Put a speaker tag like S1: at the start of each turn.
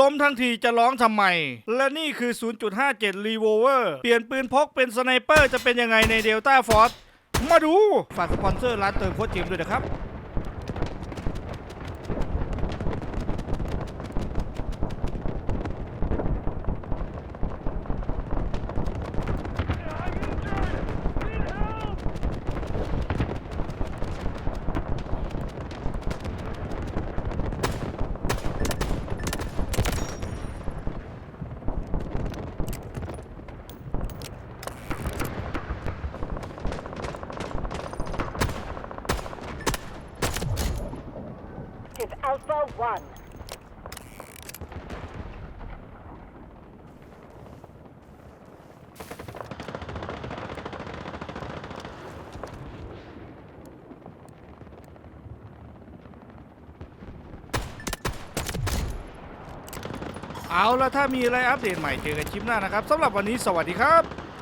S1: ล้มทั้งทีจะร้องทำไม และนี่คือ 0.57 Revolver เปลี่ยนปืนพกเป็นสไนเปอร์จะเป็นยังไงในเดลต้าฟอร์มาดู ฝากสปอนเซอร์ร้านเติมโค้ดเกมด้วยนะครับ
S2: Objective Alpha 1.
S1: เอาละถ้ามีอะไรอัปเดตใหม่เจอกันคลิปหน้านะครับสำหรับวันนี้สวัสดีครับ